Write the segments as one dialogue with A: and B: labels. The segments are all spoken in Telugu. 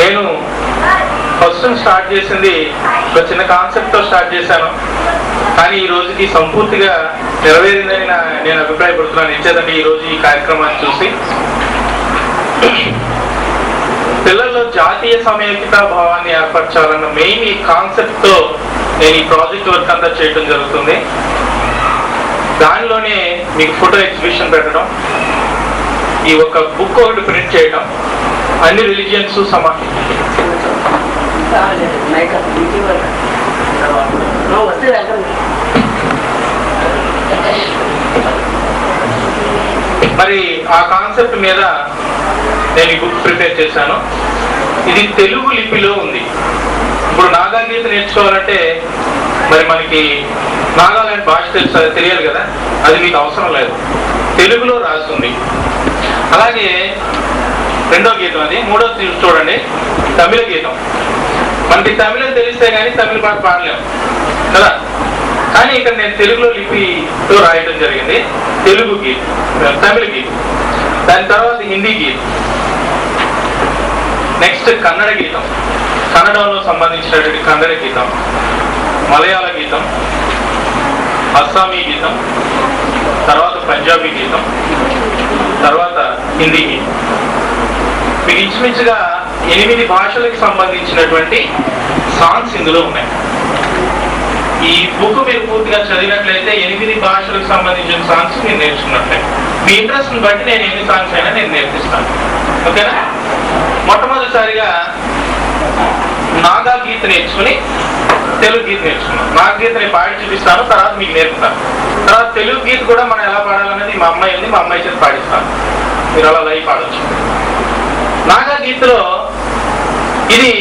A: నేను ఫస్ట్ స్టార్ట్ చేసింది ఒక చిన్న కాన్సెప్ట్తో స్టార్ట్ చేశాను. కానీ ఈ రోజుకి సంపూర్తిగా నెరవేరిందని నేను అభిప్రాయపడుతున్నాను. ఇచ్చేదండి ఈ రోజు ఈ కార్యక్రమాన్ని చూసి. పిల్లల్లో జాతీయ సమైక్యతా భావాన్ని ఏర్పరచాలన్న మెయిన్ ఈ కాన్సెప్ట్తో నేను ఈ ప్రాజెక్ట్ వర్క్ అంతా చేయడం జరుగుతుంది. దానిలోనే మీకు ఫోటో ఎగ్జిబిషన్ పెట్టడం. ఈ ఒక బుక్ ఒకటి ప్రింట్ చేయడం అన్ని రిలీజియన్స్ సమా మరి ఆ కాన్సెప్ట్ మీద నేను ఈ బుక్ ప్రిపేర్ చేశాను. ఇది తెలుగు లిపిలో ఉంది. ఇప్పుడు నాగా గీత నేర్చుకోవాలంటే మరి మనకి నాగాలాండ్ భాష తెలుసు అది తెలియాలి కదా. అది మీకు అవసరం లేదు. తెలుగులో రాస్తుంది అలాగే రెండో గీతం అది. మూడో చూడండి. తమిళ గీతం. మనకి తమిళం తెలిస్తే కానీ తమిళ పాట పాడలేము కదా? కానీ ఇక్కడ నేను తెలుగులో లిపితో రాయడం జరిగింది. తెలుగు గీతం తమిళ గీతం. దాని తర్వాత హిందీ గీతం. నెక్స్ట్ కన్నడ గీతం. కన్నడంలో సంబంధించినటువంటి కన్నడ గీతం. మలయాళ గీతం. అస్సామీ గీతం. తర్వాత పంజాబీ గీతం. తర్వాత హిందీ గీతం. మీకు ఇంచుమించుగా ఎనిమిది భాషలకు సంబంధించినటువంటి సాంగ్స్ ఇందులో ఉన్నాయి. ఈ బుక్ మీరు పూర్తిగా చదివినట్లయితే ఎనిమిది భాషలకు సంబంధించిన సాంగ్స్ మీరు నేర్చుకున్నట్లే. మీ ఇంట్రెస్ట్ని బట్టి నేను ఎన్ని సాంగ్స్ అయినా నేను నేర్పిస్తాను. ఓకేనా? మొట్టమొదటిసారిగా నాగా గీత నేర్చుకుని తెలుగు గీత నేర్చుకున్నాను నాగా గీత నేను పాడి చూపిస్తాను తర్వాత మీకు నేర్పుతాను. తర్వాత తెలుగు గీత కూడా మనం ఎలా పాడాలనేది మా అమ్మాయి ఉంది మా అమ్మాయి చేసి పాడిస్తాను. మీరు అలా లైవ్ పాడొచ్చు. నాగాగీతలో ఇది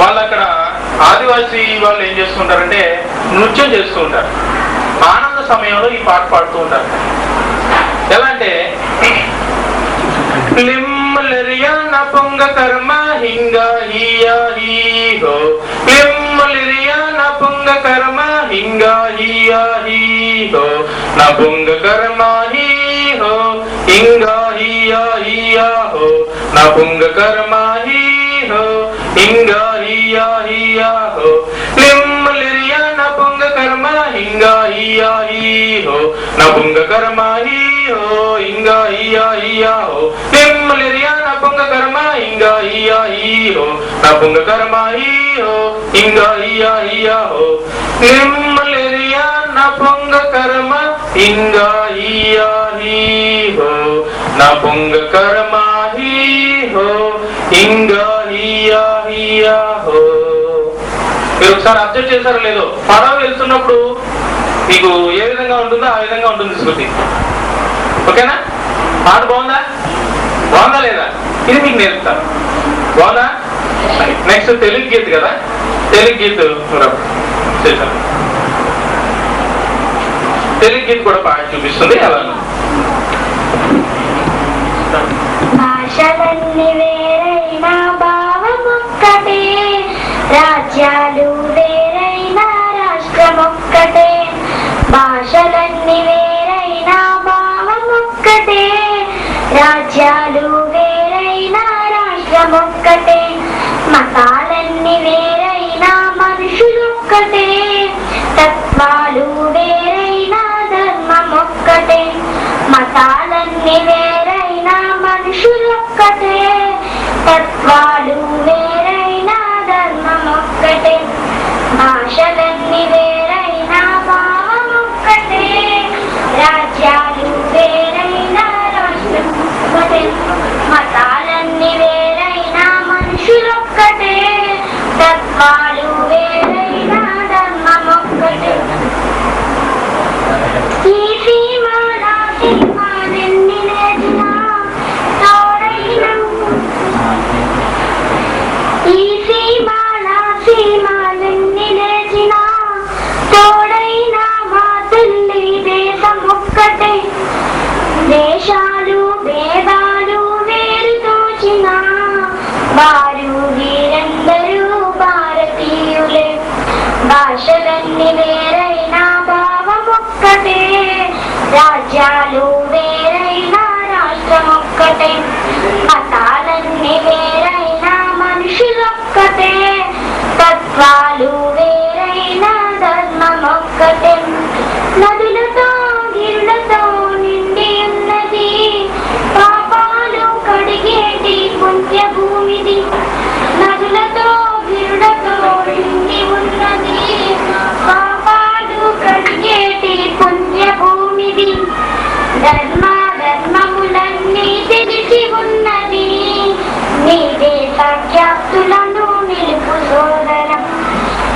A: వాళ్ళు అక్కడ ఆదివాసీ వాళ్ళు ఏం చేస్తుంటారంటే నృత్యం చేస్తూ ఉంటారు. ఆనంద సమయంలో ఈ పాట పాడుతూ ఉంటారు. ఎలా అంటే లిమ్మలరియా నపుంగ కర్మ హింగ హియా హీహో లిమ్మలరియా నపుంగ కర్మ హింగ హియా హీహో నపుంగ కర్మ హీహో హింగ హియా హియా హో నపుంగ కర్మ హీహో హింగ హియా హియా హో లిమ్మలరియా నపుంగ కర్మ హింగ హియా హీహో నపుంగ కర్మ హీహో హింగ హియా హియా హో నిమ్మలిరియా నపుంగ కర్మ హింగ హియా హీహో నపుంగ కర్మ హీహో హింగ హియా హియా హో నిమ్మలిరియా నపుంగ కర్మ హింగ హియా హీహో నపుంగ కర్మాహి హో హింగ హియా హియా హో. మీరు ఒకసారి అబ్జర్వ్ చేశారో లేదో? పడవ వెళ్తున్నప్పుడు మీకు ఏ విధంగా ఉంటుందో ఆ విధంగా ఉంటుంది శృతి. ఓకేనా? పాట బాగుందా? బాగుందా లేదా? ఇది మీకు నేర్పుతాను. బాగుందా? నెక్స్ట్ తెలుగు గీత కదా? తెలుగు గీత చేశాను తెలుగు గీత కూడా పాట చూపిస్తుంది ఎలా
B: భాషలన్నీ వేరైన భావమొక్కటే. రాజ్యాలు వేరైన రాష్ట్రమొక్కటే. భాషలన్ని వేరైన భావమొక్కటే. రాజ్యాలు వేరైన రాష్ట్రమొక్కటే. మతాలన్ని వేరైన మనుషులొక్కటే. తత్వాలు వేరైన ధర్మమొక్కటే. మతాలన్ని వేరైనా తత్వాలు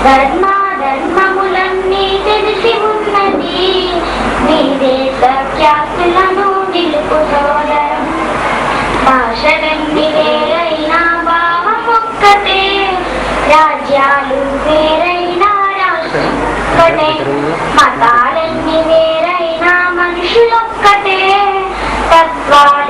B: ధర్మ ధర్మములన్నీ తెలిసి ఉన్నది. మీదే సఖ్యాప్తులను నిలుపు సోదరం. భాషలన్నీ వేరైనా భావం ఒక్కటే. రాజ్యాలు వేరైనా రాష్ట్రం మతాలన్నీ వేరైనా మనుషులొక్కటే తత్వాలు